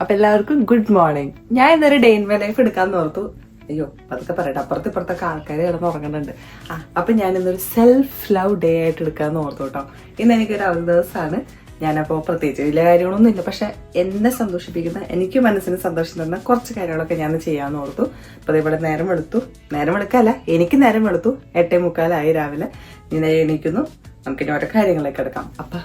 അപ്പൊ എല്ലാവർക്കും good morning ഞാൻ ഇന്നൊരു ഡേ ഇൻ മൈ ലൈഫ് എടുക്കാൻ ഓർത്തു. അയ്യോ അതൊക്കെ പറയട്ടെ. അപ്പുറത്ത് ഇപ്പുറത്തൊക്കെ ആൾക്കാർ കിടന്ന് ഉറങ്ങുന്നുണ്ട്. ആ അപ്പൊ ഞാൻ ഇന്നൊരു സെൽഫ് ലവ് ഡേ ആയിട്ട് എടുക്കാന്ന് ഓർത്തു കേട്ടോ. ഇന്ന് എനിക്കൊരു അവധി ദിവസമാണ് ഞാനപ്പോൾ പ്രത്യേകിച്ച് വലിയ കാര്യങ്ങളൊന്നും ഇല്ല പക്ഷെ എന്നെ സന്തോഷിപ്പിക്കുന്ന എനിക്ക് മനസ്സിന് സന്തോഷം തരുന്ന കുറച്ച് കാര്യങ്ങളൊക്കെ ഞാൻ ചെയ്യാന്ന് ഓർത്തു. അപ്പൊ ഇവിടെ നേരം വെളുത്തു. നേരം വെളുക്കല്ല എനിക്ക് നേരം വെളുത്തു. എട്ടേ മുക്കാലായി രാവിലെ. ഞാൻ എണീക്കുന്നു. നമുക്കിനി ഓരോ കാര്യങ്ങളിലേക്ക് എടുക്കാം. അപ്പൊ.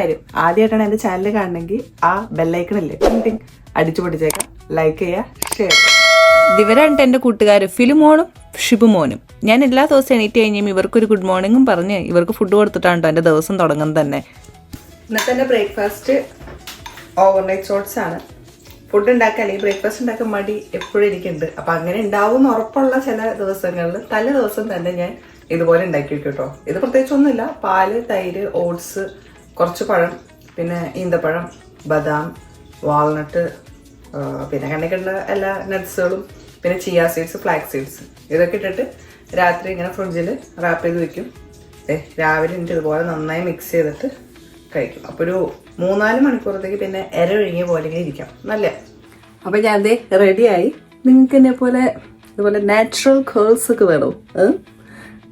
കാര്യം ആദ്യമായിട്ടാണ് എന്റെ ചാനൽ കാണണമെങ്കിൽ ആ ബെല്ലൈക്കൺ അല്ലേ ടിങ് അടിച്ചു പൊടിച്ചേക്കാം ലൈക്ക് ചെയ്യുക ഷെയർ ഇവരായിട്ട് എന്റെ കൂട്ടുകാർ ഫിലിമോളും ഷിബുമോനും. ഞാൻ എല്ലാ ദിവസവും എണീറ്റ് കഴിഞ്ഞും ഇവർക്കൊരു ഗുഡ് മോർണിംഗും പറഞ്ഞ് ഇവർക്ക് ഫുഡ് കൊടുത്തിട്ടാണ് എന്റെ ദിവസം തുടങ്ങുന്നത് തന്നെ. ഇന്നത്തെ എന്റെ ബ്രേക്ക്ഫാസ്റ്റ് ഓവർനൈറ്റ് ഓട്സ് ആണ്. ഫുഡ് ഉണ്ടാക്കാൻ അല്ലെങ്കിൽ ബ്രേക്ക്ഫാസ്റ്റ് ഉണ്ടാക്കാൻ മടി എപ്പോഴും എനിക്കുണ്ട്. അപ്പൊ അങ്ങനെ ഉണ്ടാവും ഉറപ്പുള്ള ചില ദിവസങ്ങളിൽ തലേ ദിവസം തന്നെ ഞാൻ ഇതുപോലെ ഉണ്ടാക്കി വെക്കും കേട്ടോ ഇത് പ്രത്യേകിച്ച് ഒന്നുമില്ല പാൽ തൈര് ഓട്സ് കുറച്ച് പഴം പിന്നെ ഈന്തപ്പഴം ബദാം വാൾനട്ട് പിന്നെ കണ്ണിക്കണ്ട എല്ലാ നട്ട്സുകളും പിന്നെ ചിയ സീഡ്സ് ഫ്ലാക്സ് സീഡ്സ് ഇതൊക്കെ ഇട്ടിട്ട് രാത്രി ഇങ്ങനെ ഫ്രിഡ്ജിൽ റാപ്പ് ചെയ്ത് വെക്കും. രാവിലെ എനിക്ക് ഇതുപോലെ നന്നായി മിക്സ് ചെയ്തിട്ട് കഴിക്കും. അപ്പോൾ ഒരു മൂന്നാൽ മണിക്കൂറത്തേക്ക് പിന്നെ എര ഒഴുകിയ പോലെ ഇങ്ങനെ ഇരിക്കാം. നല്ല? അപ്പോൾ ഞാൻ റെഡിയായി നിങ്ങൾക്ക് എന്നെ പോലെ ഇതുപോലെ നാച്ചുറൽ കേൾസ് ഒക്കെ വേണോ?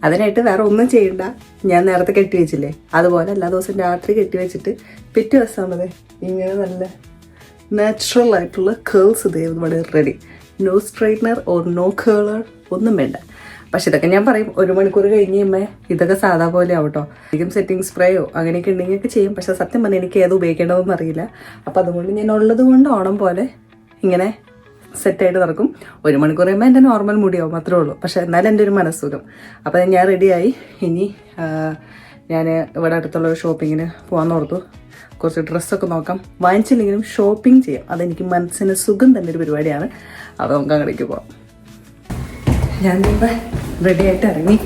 അതിനായിട്ട് വേറെ ഒന്നും ചെയ്യണ്ട. ഞാൻ നേരത്തെ കെട്ടി വെച്ചില്ലേ? അതുപോലെ എല്ലാ ദിവസവും രാത്രി കെട്ടി വെച്ചിട്ട് പിറ്റേ ദിവസം ആകുമ്പോൾ ഇങ്ങനെ നല്ല നാച്ചുറൽ ആയിട്ടുള്ള കേൾസ് ഇതേ നമ്മുടെ ready no straightener or no curler ഒന്നും വേണ്ട. പക്ഷെ ഇതൊക്കെ ഞാൻ പറയും ഒരു മണിക്കൂർ കഴിഞ്ഞ് കഴിയുമ്പോൾ ഇതൊക്കെ സാധാ പോലെ ആവട്ടോ അധികം സെറ്റിംഗ് സ്പ്രേയോ അങ്ങനെയൊക്കെ ഉണ്ടെങ്കിൽ ഒക്കെ ചെയ്യും. പക്ഷെ സത്യം പറഞ്ഞാൽ എനിക്ക് ഏത് ഉപയോഗിക്കേണ്ടതെന്ന് അറിയില്ല. അപ്പോൾ അതുകൊണ്ട് ഞാൻ ഉള്ളത് കൊണ്ട് ഓണം പോലെ ഇങ്ങനെ സെറ്റായിട്ട് നടക്കും. ഒരു മണിക്കൂർ കഴിയുമ്പോൾ എന്റെ നോർമൽ മുടിയാവും അത്രേ ഉള്ളൂ. പക്ഷേ എന്നാലും എന്റെ ഒരു മനസ്സുഖം. അപ്പോൾ ഞാൻ റെഡിയായി ഇനി ഞാൻ ഇവിടെ അടുത്തുള്ള ഷോപ്പിങ്ങിന് പോകാൻ ഓർത്തു. കുറച്ച് ഡ്രസ്സൊക്കെ നോക്കാം. വാങ്ങിച്ചില്ലെങ്കിലും ഷോപ്പിംഗ് ചെയ്യാം. അതെനിക്ക് മനസ്സിന് സുഖം തന്നെ ഒരു പരിപാടിയാണ്. അത് നമുക്ക് അങ്ങടേക്ക് പോവാം. ഞാൻ ഇപ്പം റെഡിയായിട്ട് ഇറങ്ങി.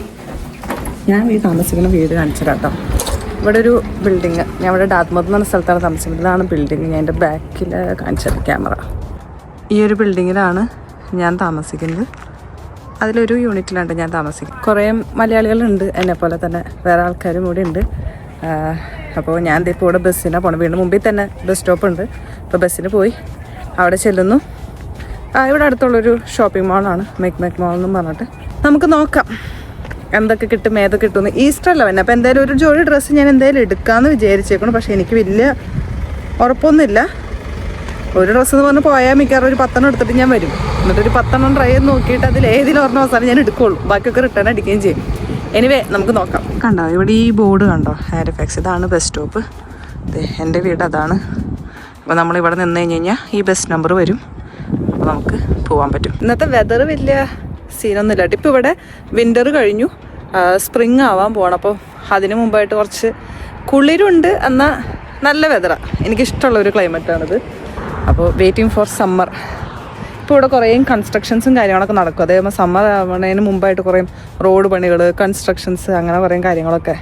ഞാൻ ഈ താമസിക്കുന്ന വീട് കാണിച്ചു കേട്ടോ ഇവിടെ ഒരു ബിൽഡിങ് ഞാൻ ഇവിടെ ഡാത്മത്ത് എന്ന് പറഞ്ഞ സ്ഥലത്താണ് താമസിക്കുന്നത്. ഇതാണ് ബിൽഡിങ് ഞാൻ എന്റെ ബാക്കിൽ കാണിച്ചത് ക്യാമറ ഈ ഒരു ബിൽഡിങ്ങിലാണ് ഞാൻ താമസിക്കുന്നത്. അതിലൊരു യൂണിറ്റിലാണ് ഞാൻ താമസിക്കുന്നത്. കുറേ മലയാളികളുണ്ട് എന്നെ പോലെ തന്നെ. വേറെ ആൾക്കാരും കൂടി ഉണ്ട്. അപ്പോൾ ഞാൻ ഇപ്പോൾ ഇവിടെ ബസ്സിനാണ് പോകണം വീണ്ടും മുമ്പിൽ തന്നെ ബസ് സ്റ്റോപ്പ് ഉണ്ട്. അപ്പോൾ ബസ്സിന് പോയി അവിടെ ചെല്ലുന്നു. ഇവിടെ അടുത്തുള്ളൊരു ഷോപ്പിംഗ് മാളാണ്. മെക് മെക് മാൾ എന്നും പറഞ്ഞിട്ട്. നമുക്ക് നോക്കാം. എന്തൊക്കെ കിട്ടും ഏതൊക്കെ കിട്ടുമെന്ന് ഈസ്റ്റർ അല്ല പിന്നെ അപ്പോൾ എന്തായാലും ഒരു ജോഡി ഡ്രസ്സ് ഞാൻ എന്തായാലും എടുക്കാമെന്ന് വിചാരിച്ചേക്കണം. പക്ഷേ എനിക്ക് വലിയ ഉറപ്പൊന്നുമില്ല. ഒരു ഡ്രസ്സ് എന്ന് പറഞ്ഞ് പോയാൽ മിക്കവാറും ഒരു പത്തെണ്ണം എടുത്തിട്ട് ഞാൻ വരും. എന്നിട്ട് ഒരു പത്തെണ്ണം ട്രൈ ചെയ്ത് നോക്കിയിട്ട് അതിൽ ഏതിലും ഒരെണ്ണം അവസാനം ഞാൻ എടുക്കുള്ളൂ. ബാക്കിയൊക്കെ റിട്ടേൺ അടിക്കുകയും ചെയ്യും. എനിവേ നമുക്ക് നോക്കാം. കണ്ടോ ഇവിടെ ഈ ബോർഡ് കണ്ടോ? ഹാരിഫാക്സ് ഇതാണ് ബസ് സ്റ്റോപ്പ് എന്റെ വീട് അതാണ്. അപ്പോൾ നമ്മൾ ഇവിടെ നിന്ന് കഴിഞ്ഞ് കഴിഞ്ഞാൽ ഈ ബസ് നമ്പർ വരും. അപ്പോൾ നമുക്ക് പോകാൻ പറ്റും. ഇന്നത്തെ വെതർ വലിയ സീനൊന്നുമില്ല ഇപ്പോൾ ഇവിടെ വിന്റർ കഴിഞ്ഞു. സ്പ്രിങ് ആവാൻ പോകണം അപ്പോൾ അതിന് മുമ്പായിട്ട് കുറച്ച് കുളിരുണ്ട് എന്നാൽ നല്ല വെതറാണ് എനിക്കിഷ്ടമുള്ള ഒരു ക്ലൈമറ്റാണിത് അപ്പോൾ വെയിറ്റിംഗ് ഫോർ സമ്മർ ഇപ്പോൾ ഇവിടെ കുറേ കൺസ്ട്രക്ഷൻസും കാര്യങ്ങളൊക്കെ നടക്കും. അതേപോലെ സമ്മർ ആവണതിന് മുമ്പായിട്ട് കുറേ റോഡ് പണികൾ കൺസ്ട്രക്ഷൻസ് അങ്ങനെ കുറേ കാര്യങ്ങളൊക്കെ.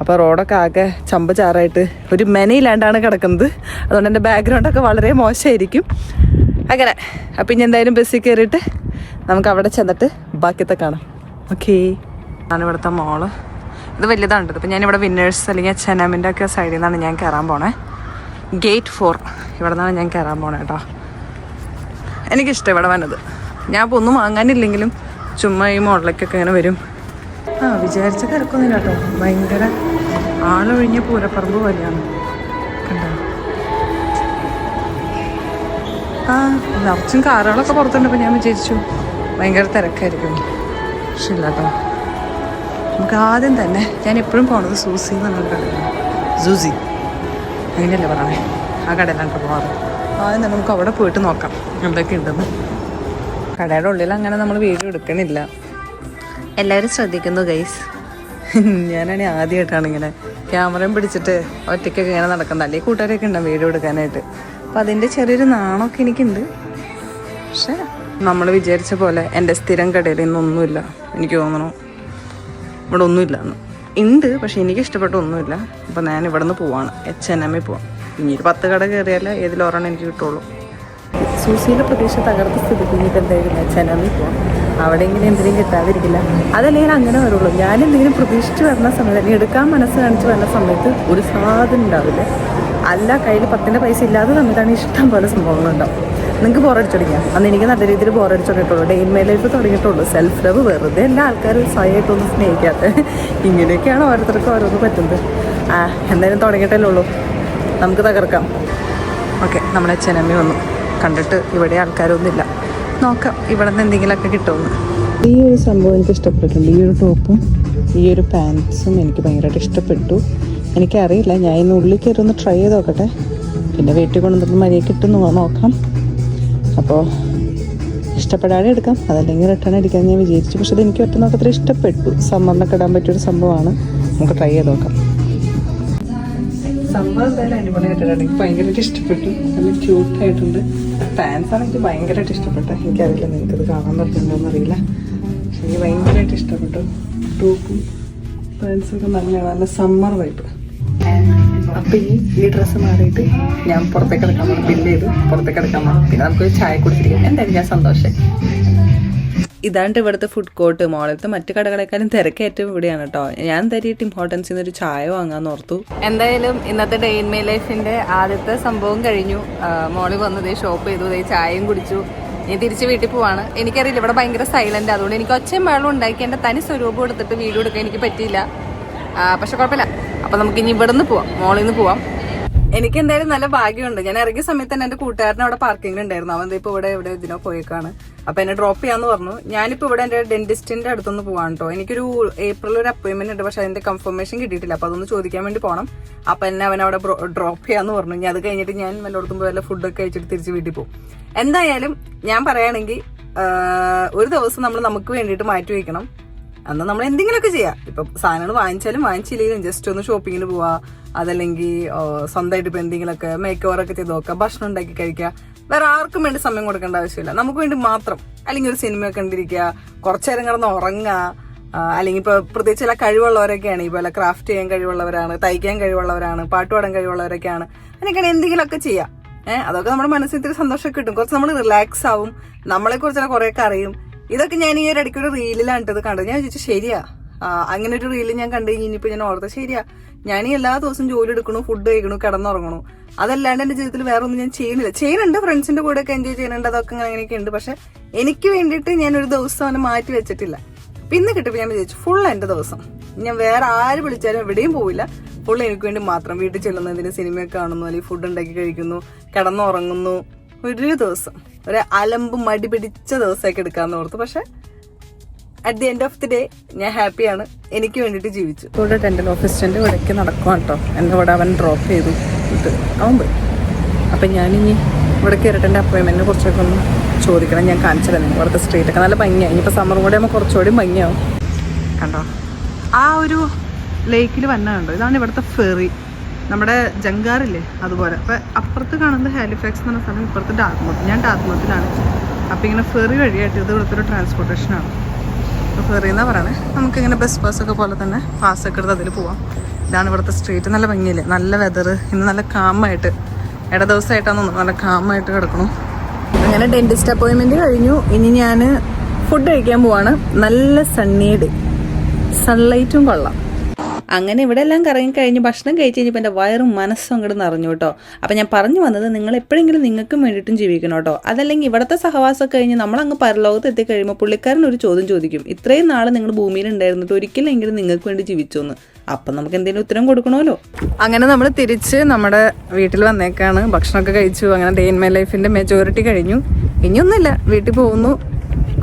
അപ്പോൾ റോഡൊക്കെ ആകെ ചമ്പ് ചാറായിട്ട് ഒരു മെനയില്ലാണ്ടാണ് കിടക്കുന്നത്. അതുകൊണ്ട് എന്റെ ബാക്ക്ഗ്രൗണ്ടൊക്കെ വളരെ മോശമായിരിക്കും. അങ്ങനെ അപ്പം ഇനി എന്തായാലും ബസ്സിൽ കയറിയിട്ട് നമുക്ക് അവിടെ ചെന്നിട്ട് ബാക്കിയത്തെ കാണാം. ഓക്കേ ഇവിടുത്തെ മോൾ ഇത് വലിയതാണ് ഇപ്പം ഞാനിവിടെ വിന്നേഴ്സ് അല്ലെങ്കിൽ ചെനാമിന്റെ ഒക്കെ സൈഡിൽ നിന്നാണ് ഞാൻ കയറാൻ പോണേ. ഗേറ്റ് ഫോർ ഇവിടെ നിന്നാണ് ഞാൻ കയറാൻ പോണേ കേട്ടോ എനിക്കിഷ്ടം ഇവിടെ വന്നത്. ഞാൻ ഇപ്പോൾ ഒന്നും വാങ്ങാനില്ലെങ്കിലും ചുമ്മാ ഈ മോഡലേക്കൊക്കെ ഇങ്ങനെ വരും. ആ വിചാരിച്ച തിരക്കൊന്നുമില്ല കേട്ടോ ഭയങ്കര ആളൊഴിഞ്ഞ പൂരപ്പറമ്പ് പോലെയാണ്. കണ്ടോ? ആ നിറച്ചും കാറുകളൊക്കെ പുറത്തുണ്ടപ്പോൾ ഞാൻ വിചാരിച്ചു ഭയങ്കര തിരക്കായിരിക്കും. പക്ഷെ ഇല്ല കേട്ടോ നമുക്ക് ആദ്യം തന്നെ ഞാൻ എപ്പോഴും പോണത് സൂസി എന്ന് പറഞ്ഞൊരു കടയാണ് സൂസി. അങ്ങനെയല്ലേ പറയണേ ആ കടയിലാണ് പോകാറ് തന്നെ നമുക്ക് അവിടെ പോയിട്ട് നോക്കാം എന്തൊക്കെ ഉണ്ടെന്ന് കടയുടെ ഉള്ളിൽ അങ്ങനെ നമ്മൾ വീഡിയോ എടുക്കണില്ല. എല്ലാവരും ശ്രദ്ധിക്കുന്നു ഗൈസ് ഞാനാണെങ്കിൽ ആദ്യമായിട്ടാണ് ഇങ്ങനെ ക്യാമറയും പിടിച്ചിട്ട് ഒറ്റയ്ക്കൊക്കെ ഇങ്ങനെ നടക്കുന്നത്. അല്ലെങ്കിൽ കൂട്ടുകാരൊക്കെ ഉണ്ടാവും വീഡിയോ എടുക്കാനായിട്ട്? അപ്പം അതിന്റെ ചെറിയൊരു നാണമൊക്കെ എനിക്കുണ്ട്. പക്ഷേ നമ്മൾ വിചാരിച്ച പോലെ എന്റെ സ്ഥിരം കടയിൽ ഇന്നൊന്നുമില്ല എനിക്ക് തോന്നണു ഇവിടെ ഒന്നുമില്ല എന്ന് ഉണ്ട് പക്ഷെ എനിക്ക് ഇഷ്ടപ്പെട്ട ഒന്നുമില്ല അപ്പം ഞാൻ ഇവിടെ നിന്ന് പോവാണ് എച്ച് എൻ എമ്മിൽ പോവാം. ഇനി ഒരു പത്ത് കട കയറിയാൽ ഏതിലൊരെണ്ണം എനിക്ക് കിട്ടുള്ളൂ. സൂസിയുടെ പ്രതീക്ഷ തകർത്ത സ്ഥിതിക്ക് ഇനിയിപ്പോൾ എന്തായാലും എച്ച് എൻ എമ്മിൽ പോവാം. അവിടെ ഇങ്ങനെ എന്തെങ്കിലും കിട്ടാതിരിക്കില്ല. അതല്ലെങ്കിൽ അങ്ങനെ വരുള്ളൂ. ഞാൻ എന്തെങ്കിലും പ്രതീക്ഷിച്ച് വരുന്ന സമയത്ത് അല്ലെങ്കിൽ എടുക്കാൻ മനസ്സ് കാണിച്ച് വരുന്ന സമയത്ത് ഒരു സാധനം ഉണ്ടാവില്ല. അല്ല കയ്യിൽ പത്തിന്റെ പൈസ ഇല്ലാതെ തമ്മിലാണ് ഇഷ്ടം പോലെ സംഭവങ്ങളുണ്ടാവും നിങ്ങൾക്ക് ബോറടിച്ചൊടിക്കാം അന്ന് എനിക്ക് നല്ല രീതിയിൽ ബോറടിച്ചൊടിയിട്ടുള്ളൂ ഡെയിൻ മേ ലൈഫ് തുടങ്ങിയിട്ടുള്ളൂ. സെൽഫ് ലവ് വെറുതെ എല്ലാ ആൾക്കാരും സ്വയമായിട്ടൊന്നും സ്നേഹിക്കാത്ത ഇങ്ങനെയൊക്കെയാണ് ഓരോരുത്തർക്കും ഓരോന്ന് പറ്റുന്നത്. ആ എന്തായാലും തുടങ്ങിയിട്ടല്ലേ ഉള്ളൂ. നമുക്ക് തകർക്കാം. ഓക്കെ നമ്മുടെ ചെനമ്മി വന്നു. കണ്ടിട്ട് ഇവിടെ ആൾക്കാരൊന്നുമില്ല. നോക്കാം ഇവിടെ നിന്ന് എന്തെങ്കിലുമൊക്കെ കിട്ടുമെന്ന്. ഈ ഒരു സംഭവം എനിക്ക് ഇഷ്ടപ്പെട്ടിട്ടുണ്ട്. ഈ ഒരു ടോപ്പും ഈ ഒരു പാൻസും എനിക്ക് ഭയങ്കരമായിട്ട് ഇഷ്ടപ്പെട്ടു. എനിക്കറിയില്ല ഞാൻ ഇന്ന് ഉള്ളിൽ കയറി ഒന്ന് ട്രൈ ചെയ്ത് നോക്കട്ടെ. പിന്നെ വീട്ടിൽ കൊണ്ടുവന്നിട്ട് മര്യാദ കിട്ടുന്നു നോക്കാം. അപ്പോൾ ഇഷ്ടപ്പെടാതെ എടുക്കാം. അതല്ലെങ്കിൽ റിട്ടേൺ അടിക്കാൻ ഞാൻ വിചാരിച്ചു. പക്ഷെ അത് എനിക്ക് ഒറ്റ നോക്കത്ര ഇഷ്ടപ്പെട്ടു സമ്മറിനൊക്കെ ഇടാൻ പറ്റിയൊരു സംഭവമാണ്. നമുക്ക് ട്രൈ ചെയ്ത് നോക്കാം. സമ്മർ എന്തായാലും അടിപൊളിയായിട്ടുണ്ട് എനിക്ക് ഭയങ്കരമായിട്ട് ഇഷ്ടപ്പെട്ടു. നല്ല ക്യൂട്ടായിട്ടുണ്ട് ഫാൻസാണ് എനിക്ക് ഭയങ്കരമായിട്ട് ഇഷ്ടപ്പെട്ടു എനിക്കറിയില്ല നിനക്കത് കാണാൻ പറ്റുന്നുണ്ടോയെന്ന് അറിയില്ല. എനിക്ക് ഭയങ്കരമായിട്ട് ഇഷ്ടപ്പെട്ടു. ടോപ്പും പാൻസൊക്കെ നല്ലതാണ് നല്ല സമ്മർ വൈബ് അപ്പൊ ഈ ഈ ഡ്രസ്സ് മാറിയിട്ട് ഞാൻ പുറത്തേക്ക് എടുക്കാൻ പോകണം ബില്ല് ചെയ്ത്. പുറത്തേക്ക് എടുക്കാൻ പോകണം പിന്നെ നമുക്ക് ചായ കുടിച്ചിരിക്കാം എന്തായാലും ഞാൻ സന്തോഷം ഇതാണ്ട് ഇവിടുത്തെ ഫുഡ് കോർട്ട് മോളത്തെ മറ്റു കടകളെക്കാളും തിരക്കേറ്റവും ഇവിടെയാണ് കേട്ടോ ഞാൻ തരിയിട്ട് ഇമ്പോർട്ടൻസ് ഒരു ചായ വാങ്ങാൻ ഓർത്തു. എന്തായാലും ഇന്നത്തെ ഡേ ഇൻ മൈ ലൈഫിന്റെ ആദ്യത്തെ സംഭവം കഴിഞ്ഞു. മോൾ വന്നത് ഷോപ്പ് ചെയ്തു. ദേ ചായയും കുടിച്ചു. ഞാൻ തിരിച്ച് വീട്ടിൽ പോവാണ്. എനിക്കറിയില്ല ഇവിടെ ഭയങ്കര സൈലന്റ് അതുകൊണ്ട് എനിക്ക് ഒച്ചയും വെള്ളം ഉണ്ടാക്കി എന്റെ തനി സ്വരൂപം എടുത്തിട്ട് വീഡിയോ എടുക്കാൻ എനിക്ക് പറ്റിയില്ല. പക്ഷെ കുഴപ്പമില്ല. അപ്പൊ നമുക്ക് ഇനി ഇവിടെ നിന്ന് പോവാം. മോളിൽ നിന്ന് പോവാം. എനിക്ക് എന്തായാലും നല്ല ഭാഗ്യമുണ്ട്. ഞാൻ ഇറങ്ങിയ സമയത്ത് തന്നെ എന്റെ കൂട്ടുകാരൻ അവിടെ പാർക്കിംഗിൽ ഉണ്ടായിരുന്നു. അവൻ ഇപ്പൊ ഇവിടെ ഇവിടെ ഇതിനോ പോയേക്കാണ്. അപ്പൊ എന്നെ ഡ്രോപ്പ് ചെയ്യാന്ന് പറഞ്ഞു. ഞാനിപ്പോ ഇവിടെ എന്റെ ഡെന്റിസ്റ്റിന്റെ അടുത്തൊന്ന് പോവാണ് കേട്ടോ എനിക്കൊരു ഏപ്രിൽ ഒരു അപ്പോയിന്റ്മെന്റ് ഉണ്ട്. പക്ഷെ അതിന്റെ കൺഫർമേഷൻ കിട്ടിയിട്ടില്ല. അപ്പൊ അതൊന്ന് ചോദിക്കാൻ വേണ്ടി പോകണം അപ്പൊ എന്നെ അവൻ അവിടെ ഡ്രോപ്പ് ചെയ്യാന്ന് പറഞ്ഞു. ഞാൻ അത് കഴിഞ്ഞിട്ട് ഞാൻ എല്ലായിടത്തും പോയി വല്ല ഫുഡൊക്കെ കഴിച്ചിട്ട് തിരിച്ച് വീട്ടിൽ പോകും എന്തായാലും ഞാൻ പറയുകയാണെങ്കിൽ ഒരു ദിവസം നമ്മൾ നമുക്ക് വേണ്ടിയിട്ട് മാറ്റി വയ്ക്കണം. അന്ന് നമ്മൾ എന്തെങ്കിലുമൊക്കെ ചെയ്യാം. ഇപ്പൊ സാധനങ്ങൾ വാങ്ങിച്ചാലും വാങ്ങിച്ചില്ലെങ്കിലും ജസ്റ്റ് ഒന്ന് ഷോപ്പിങ്ങിന് പോവാ. അതല്ലെങ്കിൽ സ്വന്തമായിട്ട് ഇപ്പൊ എന്തെങ്കിലുമൊക്കെ മേക്ക് ഓവർ ഒക്കെ ചെയ്ത് നോക്കുക ഭക്ഷണം ഉണ്ടാക്കി കഴിക്കുക വേറെ ആർക്കും വേണ്ടി സമയം കൊടുക്കേണ്ട ആവശ്യമില്ല. നമുക്ക് വേണ്ടി മാത്രം. അല്ലെങ്കിൽ ഒരു സിനിമ കണ്ടിരിക്കുക കുറച്ചു നേരം കിടന്ന് ഉറങ്ങുക അല്ലെങ്കിൽ ഇപ്പൊ പ്രത്യേകിച്ച് ചില കഴിവുള്ളവരൊക്കെയാണ്. ഈ പോലെ ക്രാഫ്റ്റ് ചെയ്യാൻ കഴിവുള്ളവരാണ് തയ്ക്കാൻ കഴിവുള്ളവരാണ് പാട്ട് പാടാൻ കഴിവുള്ളവരൊക്കെയാണ്. അങ്ങനെയൊക്കെയാണ് എന്തെങ്കിലുമൊക്കെ ചെയ്യാം. ഏഹ് അതൊക്കെ നമ്മുടെ മനസ്സിൽ ഇത്തിരി സന്തോഷമൊക്കെ കിട്ടും. കുറച്ച് നമ്മൾ റിലാക്സ് ആവും. നമ്മളെ കുറിച്ച് കുറെയൊക്കെ അറിയും. ഇതൊക്കെ ഞാൻ ഈ ഒരു ഇടയ്ക്ക് ഒരു റീലിലാണ് കണ്ടത്. ഞാൻ ചോദിച്ചു ശരിയാ. അങ്ങനെ ഒരു റീൽ ഞാൻ കണ്ടു കഴിഞ്ഞപ്പോൾ ഞാൻ ഓർത്തത് ശരിയാ. ഞാൻ എല്ലാ ദിവസവും ജോലി എടുക്കണു ഫുഡ് കഴിക്കണു കിടന്നുറങ്ങണു. അതല്ലാണ്ട് എന്റെ ജീവിതത്തിൽ വേറെ ഒന്നും ഞാൻ ചെയ്യുന്നില്ല. ചെയ്യുന്നുണ്ട് ഫ്രണ്ട്സിന്റെ കൂടെ ഒക്കെ എൻജോയ് ചെയ്യുന്നുണ്ട് അതൊക്കെ അങ്ങനെ അങ്ങനെയൊക്കെ ഉണ്ട്. പക്ഷെ എനിക്ക് വേണ്ടിയിട്ട് ഞാൻ ഒരു ദിവസം അവനെ മാറ്റി വെച്ചിട്ടില്ല. പിന്നെ കിട്ടിയപ്പോൾ ഞാൻ വിചാരിച്ചു ഫുൾ എന്റെ ദിവസം. ഞാൻ വേറെ ആര് വിളിച്ചാലും എവിടെയും പോവില്ല. ഫുൾ എനിക്ക് വേണ്ടി മാത്രം വീട്ടിൽ ചെല്ലുന്നതിന് സിനിമയൊക്കെ കാണുന്നു അല്ലെങ്കിൽ ഫുഡ് ഉണ്ടാക്കി കഴിക്കുന്നു കിടന്നുറങ്ങുന്നു ഒരു ദിവസം. ഒരു അലമ്പ് മടി പിടിച്ച ദിവസമൊക്കെ എടുക്കാന്ന് ഓർത്തു. പക്ഷെ at the end of the day ഞാൻ ഹാപ്പിയാണ്. എനിക്ക് വേണ്ടിയിട്ട് ജീവിച്ചു. ഇവിടെ ഡെന്റൽ ഓഫീസിന്റെ ഇവിടേക്ക് നടക്കുവാണ് കേട്ടോ എന്റെ ഇവിടെ അവൻ ഡ്രോപ്പ് ചെയ്തു. അവൻ പോയി. അപ്പം ഞാനിനി ഇവിടെ കയറിയിട്ട് എന്റെ അപ്പോയിൻമെന്റിനെ കുറിച്ചൊക്കെ ഒന്ന് ചോദിക്കണം. ഞാൻ കാണിച്ചു ഇവിടുത്തെ സ്ട്രീറ്റ് ഒക്കെ. നല്ല ഭംഗിയായി ഇനിയിപ്പോൾ സമ്മർ കൂടെ ആകുമ്പോൾ കുറച്ചുകൂടി ഭംഗിയാവും. കണ്ടോ? ആ ഒരു ലേക്കിൽ വന്ന കണ്ടോ? ഇതാണ് ഇവിടുത്തെ ഫെറി നമ്മുടെ ജങ്കാറില്ലേ അതുപോലെ. അപ്പം അപ്പുറത്ത് കാണുന്നത് ഹാലിഫാക്സ് എന്ന് പറഞ്ഞ സ്ഥലം ഇപ്പുറത്ത് ഡാർമോത്ത് ഞാൻ ഡാർമോത്തിലാണ് അപ്പം ഇങ്ങനെ ഫെറി വഴിയായിട്ട് ഇത് ഇവിടുത്തെ ഒരു ട്രാൻസ്പോർട്ടേഷനാണ് അപ്പോൾ ഫെറി എന്നാ പറയണേ. നമുക്കിങ്ങനെ ബസ് പാസ്സൊക്കെ പോലെ തന്നെ പാസ്സൊക്കെ എടുത്ത് അതിൽ പോവാം. ഇതാണ് ഇവിടുത്തെ സ്ട്രീറ്റ് നല്ല ഭംഗിയില്ലേ? നല്ല വെതർ ഇന്ന് നല്ല കാമായിട്ട് ഇട ദിവസമായിട്ടാണ് തോന്നുന്നു. നല്ല കാമായിട്ട് കിടക്കണം അങ്ങനെ ഡെന്റിസ്റ്റ് അപ്പോയിൻമെന്റ് കഴിഞ്ഞു. ഇനി ഞാൻ ഫുഡ് കഴിക്കാൻ പോവാണ്. നല്ല സണ്ണി ഡേ സൺലൈറ്റും കൊള്ളാം. അങ്ങനെ ഇവിടെ എല്ലാം കറങ്ങി കഴിഞ്ഞ് ഭക്ഷണം കഴിച്ച് കഴിഞ്ഞപ്പോൾ എന്റെ വയറും മനസ്സും അങ്ങോട്ട് നിറഞ്ഞു കേട്ടോ. അപ്പം ഞാൻ പറഞ്ഞു വന്നത് നിങ്ങൾ എപ്പോഴെങ്കിലും നിങ്ങൾക്കും വേണ്ടിയിട്ടും ജീവിക്കണം കേട്ടോ. അതല്ലെങ്കിൽ ഇവിടുത്തെ സഹവാസം കഴിഞ്ഞ് നമ്മളങ്ങ് പരലോകത്ത് എത്തിക്കഴിയുമ്പോൾ പുള്ളിക്കാരൻ ഒരു ചോദ്യം ചോദിക്കും. ഇത്രയും നാൾ നിങ്ങൾ ഭൂമിയിൽ ഉണ്ടായിരുന്നിട്ട് ഒരിക്കലെങ്കിലും നിങ്ങൾക്ക് വേണ്ടി ജീവിച്ചു എന്ന്. അപ്പം നമുക്ക് എന്തെങ്കിലും ഉത്തരം കൊടുക്കണമല്ലോ. അങ്ങനെ നമ്മൾ തിരിച്ച് നമ്മുടെ വീട്ടിൽ വന്നേക്കാണ്. ഭക്ഷണമൊക്കെ കഴിച്ചു. അങ്ങനെ ഡേ ഇൻ മൈ ലൈഫിന്റെ മെജോറിറ്റി കഴിഞ്ഞു. ഇനിയൊന്നുമില്ല. വീട്ടിൽ പോകുന്നു.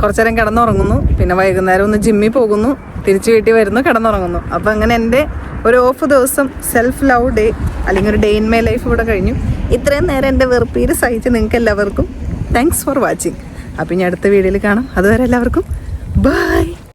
കുറച്ചു നേരം കിടന്നുറങ്ങുന്നു. പിന്നെ വൈകുന്നേരം ഒന്ന് ജിമ്മിൽ പോകുന്നു. തിരിച്ചു വീട്ടിൽ വരുന്നു കിടന്നുറങ്ങുന്നു. അപ്പോൾ അങ്ങനെ എന്റെ ഒരു ഓഫ് ദിവസം സെൽഫ് ലവ് ഡേ അല്ലെങ്കിൽ ഒരു ഡേ ഇൻ മൈ ലൈഫ് ഇവിടെ കഴിഞ്ഞു. ഇത്രയും നേരം എന്റെ വെറുപ്പീര് സഹിച്ച് നിങ്ങൾക്ക് എല്ലാവർക്കും താങ്ക്സ് ഫോർ വാച്ചിങ് അപ്പം ഇനി അടുത്ത വീഡിയോയിൽ കാണാം. അതുവരെ എല്ലാവർക്കും ബൈ